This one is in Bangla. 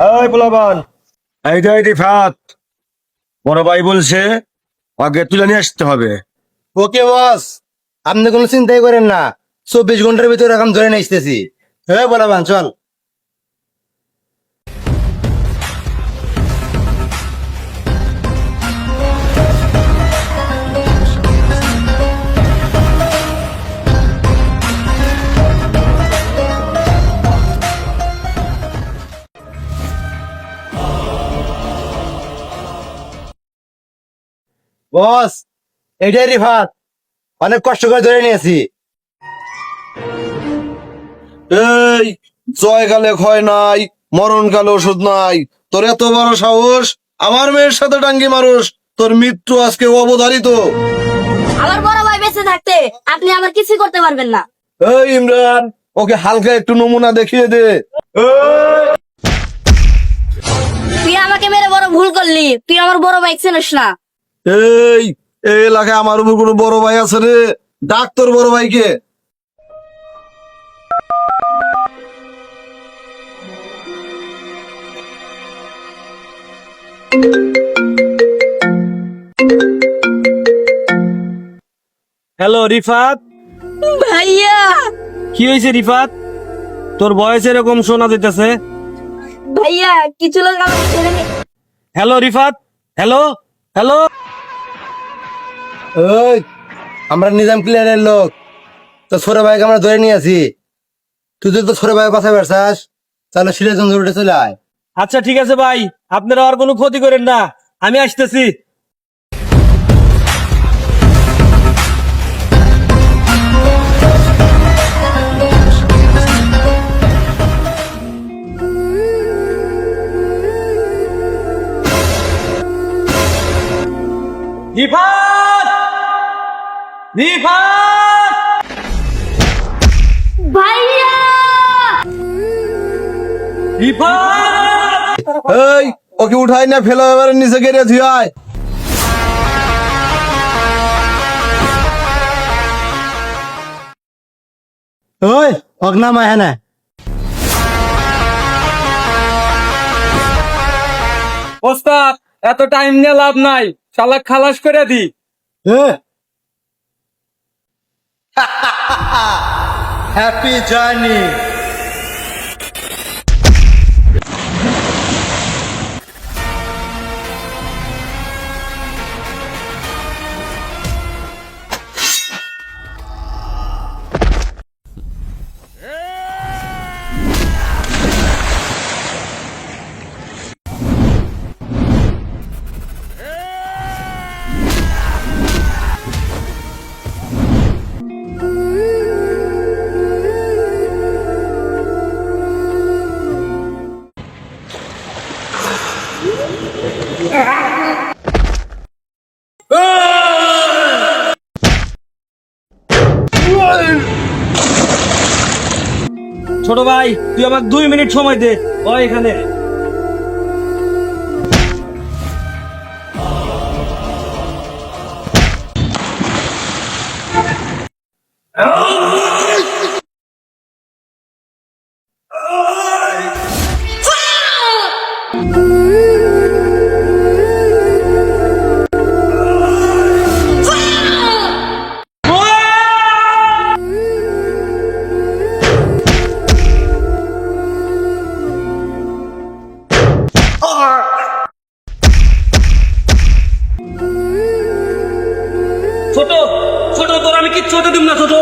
এই পোলাবান এই যে রিফাত বড় ভাই বলছে আগে তুলে নিয়ে আসতে হবে। ওকে বস আপনি কোনো চিন্তাই করেন না চব্বিশ ঘণ্টার ভিতরে এখন ধরে নিয়ে আসতেছি। হ্যাঁ বলাবান চল। বস এটাই রিফাত। অনেক কষ্ট করে ধরে নিয়েছি। এই জয় কালে ক্ষয় নাই মরণ কালে ওষুধ নাই। তোর এত বড় সাহস আমার মেয়ের সাথে টাঙ্গি মানুষ তোর মৃত্যু আজকে অবধারিত। আমার বড় ভাই বেঁচে থাকতে আপনি আমার কিছু করতে পারবেন না। এই ইমরান ওকে হালকা একটু নমুনা দেখিয়ে দে। তুই আমাকে মেরে বড় ভুল করলি তুই আমার বড় ভাই চেনিস না। এই এই এলাকায় আমার উপর কোনো বড় ভাই আছে রে। ডাক্তার বড় ভাইকে। হ্যালো রিফাত। ভাইয়া। কি হয়েছে রিফাত? তোর বয়স এরকম শোনা যেতেছে ভাইয়া কিছু লোক আমাকে ছেড়ে হ্যালো রিফাত। Hello hello. ওই আমরা নিজাম ক্লিয়ারের লোক। তো ছোট ভাইকে আমরা ধরে নিয়ে আছি তুই তো ছোট ভাই বাঁচাই পারছাস তাহলে সিরাজগঞ্জ রোডে চলে আয়। আচ্ছা ঠিক আছে ভাই। আপনারা আর কোনো ক্ষতি করেন না। আমি আসতেছি। রিফাত রিফাত ভাইয়া! রিফাত এই ওকে উঠাই না ফেলা এবারে নিচে গেড়ে ধুয়ে আয়। ওই অগ্নাম আয় না ওস্তাদ এত টাইম নিয়ে লাভ নাই। শালা খালাস করে দি। Happy journey. ছোট ভাই তুই আমার দুই মিনিট সময় দে। ও এখানে। ছোট দিব না ছোট।